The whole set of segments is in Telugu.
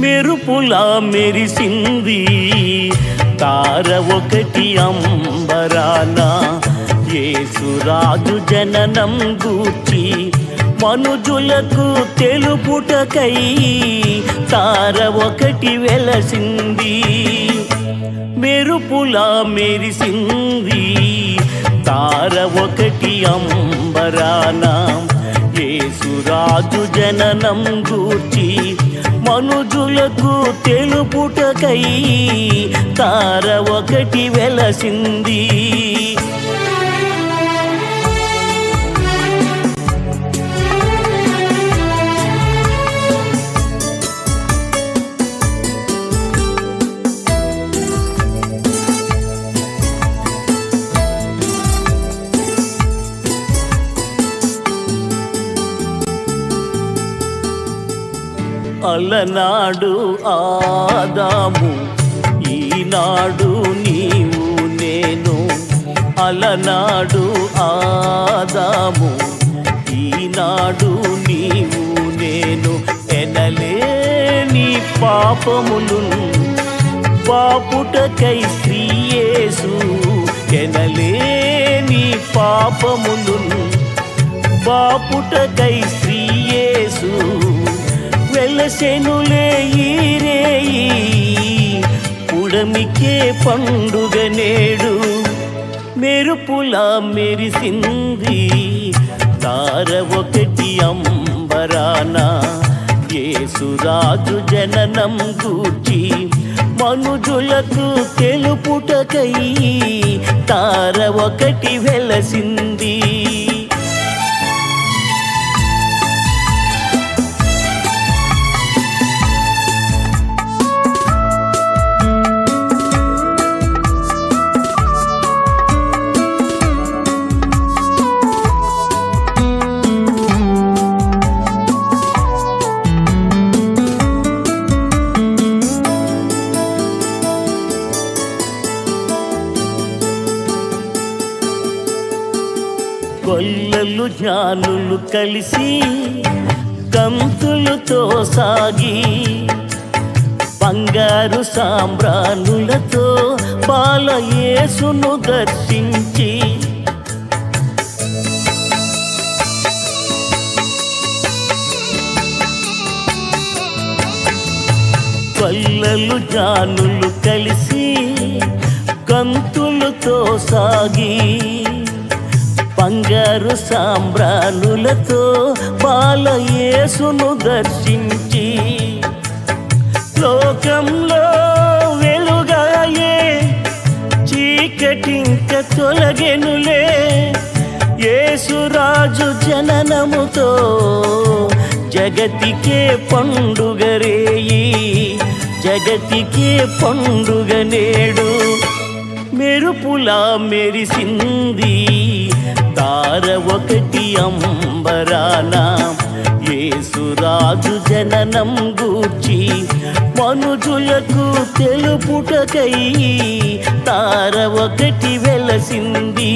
మెరుపులా మెరిసింది. తార ఒకటి అంబరాన యేసురాజు జననం గూర్చి మనుజులకు తెలుపుటకై తార ఒకటి వెలసింది. మెరుపులా మెరిసింది. తార ఒకటి అంబరాన యేసురాజు జననం గూర్చి మనుజులకు తెలుపుటకై తార ఒకటి వెలసింది. అలనాడు ఆదాము ఈనాడు నీవు నేను. అలనాడు ఆదాము ఈనాడు నీవు నేను. ఎనలేని పాపములు పాపుటకై శ్రీయేసు. ఎనలేని పాపములు బాపుటకై శ్రీయేసు శనులే ఈరేయి పుడమికే పండుగ నేడు మెరుపులా మెరిసింది. తార ఒకటి అంబరాన యేసురాజు జననం గూర్చి మనుజులకు తెలుపుటకై తార ఒకటి వెలసింది. గొల్లలు జ్ఞానులు కలిసి కంతులతో సాగి బంగారు సాంబ్రాణులతో బాలయేసును దర్శించి కొల్లలు జానులు కలిసి కంతులతో సాగి బంగారు సాంబ్రాణులతో బాలయేసును దర్శించి లోకంలో వెలుగాయే చీకటింక తొలగెనులే. యేసురాజు జననముతో జగతికే పండుగరేయి జగతికే పండుగ నేడు మెరుపులా మెరిసింది. తార ఒకటి అంబరాన ఏసురాజు జననం గూర్చి మనుజులకు తెలుపుటకై తార ఒకటి వెలసింది.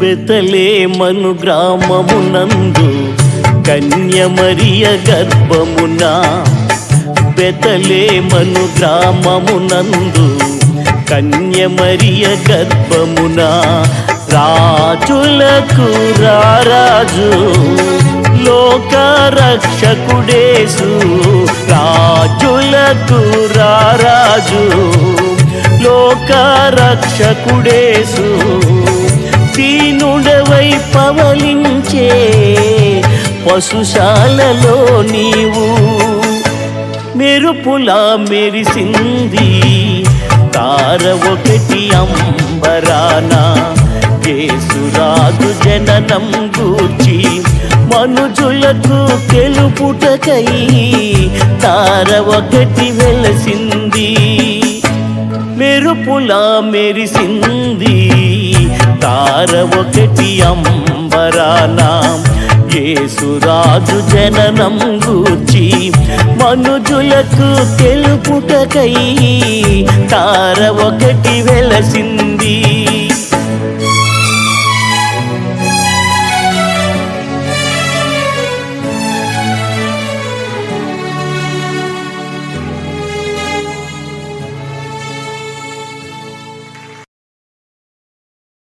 బెతలేమను గ్రామమునందు కన్యమరియ గర్భమున. బెతలేమను గ్రామమునందు కన్యమరియ గర్భమున. రాజులకు రారాజు లోక రక్షకుడేసు రాజులకు రారాజు లోక రక్షకుడేసు దీనుడవై పవలించే పశుశాలలో నీవు మెరుపులా మెరిసింది. తార ఒకటి అంబరానా యేసురాజు జననం గూర్చి మనుజులకు తెలుపుటకై తార ఒకటి వెలసింది. మెరుపులా మెరిసింది. తార ఒకటి అంబరానా యేసురాజు జననం గూర్చి మనుజులకు తెలుపుటకై తార ఒకటి వెలసింది.